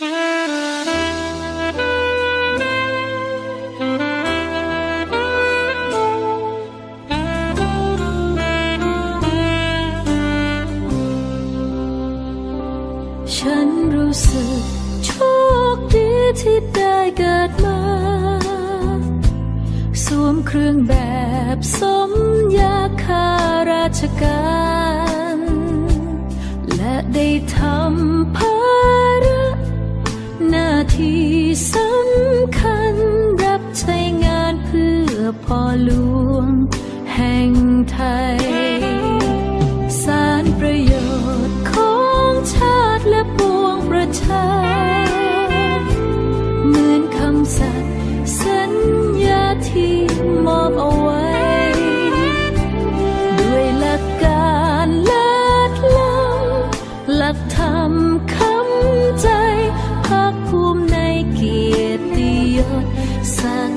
ฉันรู้สึกโชคดีที่ได้เกิดมา สวมเครื่องแบบสมยาคาราชการ และได้ทำ หน้าที่สำคัญ รับใช้งานเพื่อพ่อหลวง แห่งไทย สารประโยชน์ของชาติและปวงประชา เหมือนคำสัตย์สัญญาที่มอบเอาไว้ ด้วยหลักการเลิศล้ำหลักธรรมค ติย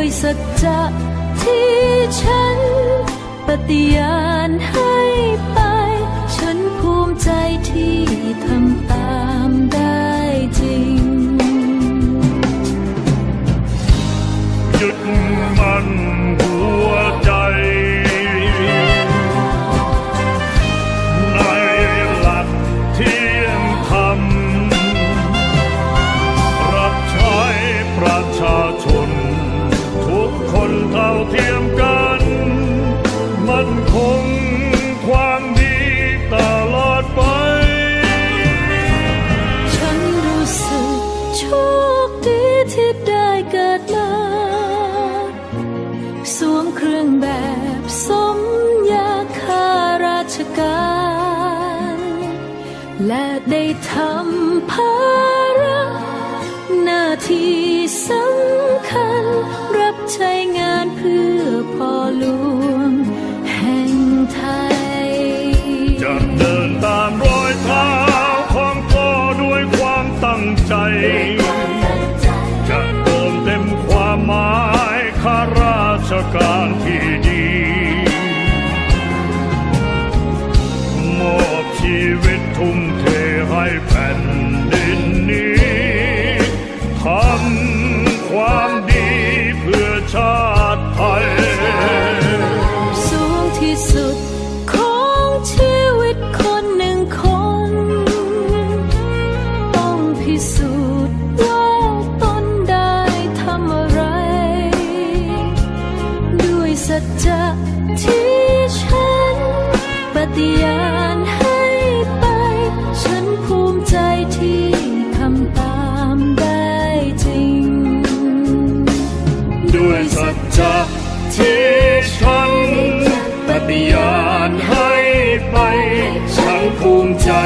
ด้วยสัจจะที่ฉัน ปฏิญาณให้ไป ฉันภูมิใจที่ทำ การ และได้ทำภาระหน้าที่สำคัญ รับใช้งานเพื่อพ่อหลวงแห่งไทย จะเดินตามรอยเท้าของพ่อด้วยความตั้งใจ จะเติมเต็มความหมายข้าราชการที่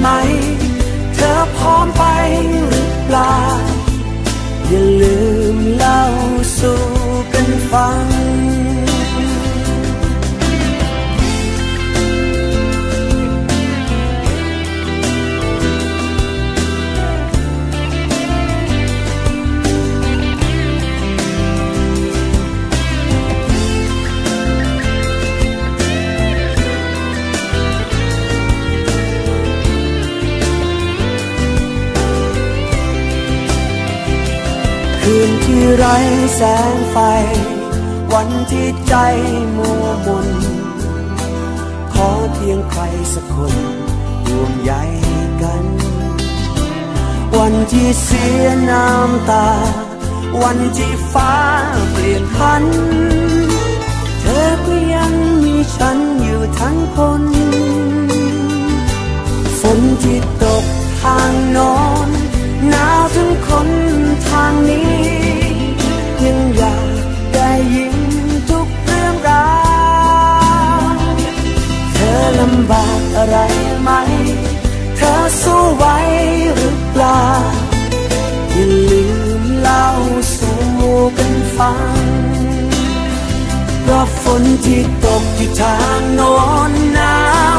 ไหม เธอพร้อมไปหรือเปล่า อย่าลืมเล่าสู่ ที่ไร้แสงไฟ วันที่ใจมัวมน ขอเพียงใครสักคนห่วงใยกัน วันที่เสียน้ำตา วันที่ฟ้าเปลี่ยนพัน เธอก็ยังมีฉันอยู่ทั้งคนฝนที่ตกทางโนอนหนาวถึงคนทางนี้ำบากอะไรไหม เธอสู้ไหวหรือเปล่า อย่าลืมเล่าสู่กันฟังเพราะฝนที่ตกที่ทางโน้นหนาว